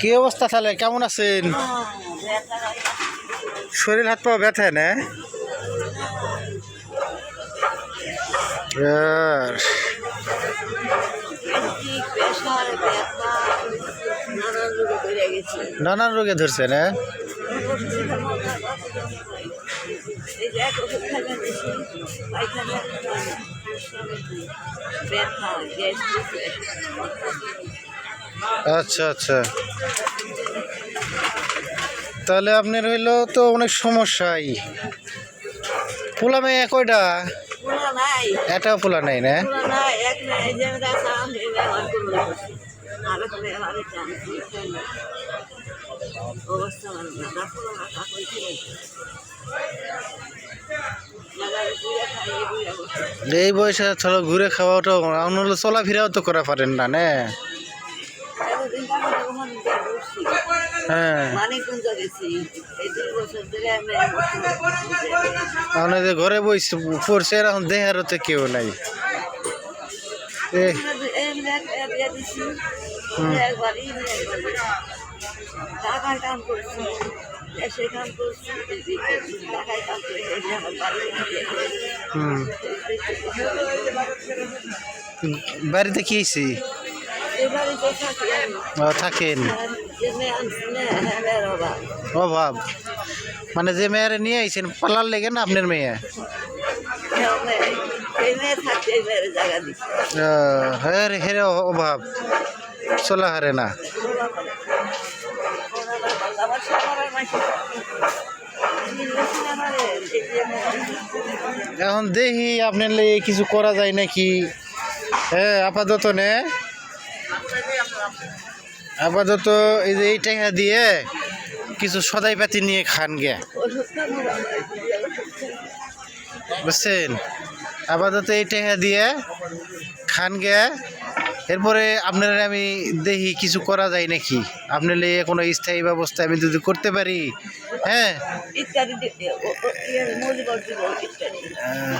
কি অবস্থা তাহলে? কেমন আছেন? শরীর হাত পা ব্যথা না? নানান রোগে ধরছে না? এই যে এক ওষুধ খাইলে বেশি পায়খানা ব্যথা গ্যাস্ট্রিক আচ্ছা আচ্ছা। তাহলে আপনার হইল তো অনেক সমস্যাই। পোলা মেয়ে কয়টা? এটাও পোলা নাই না? অবস্থা এই বয়সে চলো ঘুরে খাওয়াটা অন্য চলাফেরাও তো করা পারেন না, নে? হ্যাঁ। ঘরে বইছে পড়ছে এখন দেহার তো কেউ নাই। এ একবারই টাকায় কাম করছি দেশে কাম করছি টাকায় কাম করে আমার বাড়ি হুম বাড়িতে কি হয়েছে এবারে তো থাকি আমি ও, থাকেন জেনে আনছি না হ্যাঁ বাবা অভাব মানে যে মেয়েরে নিয়ে আইছেন পালার লেগে না আপনার মেয়ে এই মেয়ে থাকতে এই মেয়ের জায়গা দিচ্ছি আহ, হ্যাঁ রে, হেরে অভাব চলা হারে না আমার সবার মাসে এখন দেখি আপনার লেগে কিছু করা যায় নাকি? হ্যাঁ আপাতত নে। আপাতত এই যে এই টাকা দিয়ে কিছু সদাই পাতি নিয়ে খান গে। বুঝছেন? আপাতত এই টাকা দিয়ে খান গে। এরপরে আপনার আমি দেখি কিছু করা যায় নাকি? আপনার কোনো স্থায়ী ব্যবস্থা আমি যদি করতে পারি হ্যাঁ? আহ,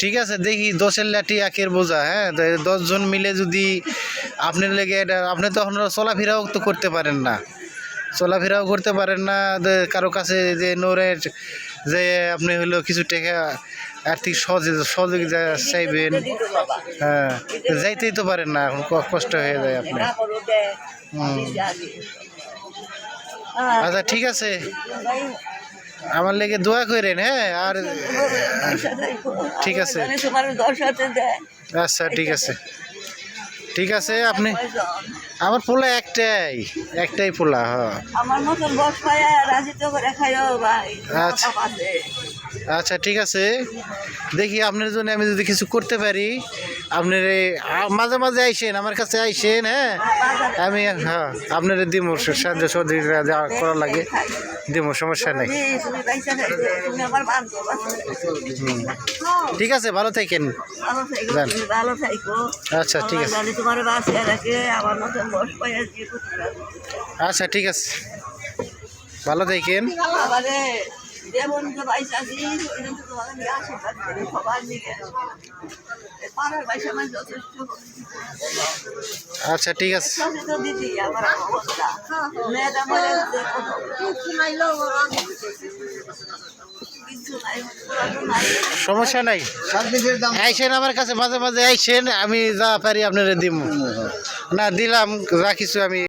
ঠিক আছে দেখি দশের লাঠি একের বোঝা হ্যাঁ? তো দশজন মিলে যদি আপনার লেগে এটা আপনি তো এখন চলাফেরাও তো করতে পারেন না। চলাফেরাও করতে পারেন না। কারও কাছে যে নোরের যে আপনি হলো কিছু টাকা আর্থিক সহযোগিতা চাইবেন হ্যাঁ যাইতেই তো পারেন না এখন কষ্ট হয়ে যায় আপনি। আচ্ছা ঠিক আছে। আমার লেগে দোয়া করেন হ্যাঁ আর ঠিক আছে। আচ্ছা ঠিক আছে। ঠিক আছে আপনি আমার পোলা একটাই একটাই পোলা হ্যাঁ আমার মতন বস পায় রাজি তো করে খাইও ভাই আচ্ছা। আচ্ছা ঠিক আছে দেখি আপনার জন্য আমি যদি কিছু করতে পারি, আপনার মাঝে মাঝে আইসেন, আমার কাছে আইসেন হ্যাঁ আমি হ্যাঁ আপনার দিব সাহায্য সহযোগিতা যা করা লাগে দিব সমস্যা নেই। ঠিক আছে, ভালো থাকেন। আচ্ছা ঠিক আছে। আচ্ছা ঠিক আছে ভালো থাকেন যেমন যে পয়সা দিই, ওই জন্য তোমাকে নিয়ে আশীর্বাদ করি, সবার দিকে। এই পাড়ার পয়সা আমার যথেষ্ট। আচ্ছা ঠিক আছে দিদি, আমার অবস্থা। মেয়েটা। সমস্যা নাই আইসেন আমার কাছে মাঝে মাঝে আইসেন আমি যা পারি আপনারা দিব না দিলাম যা কিছু আমি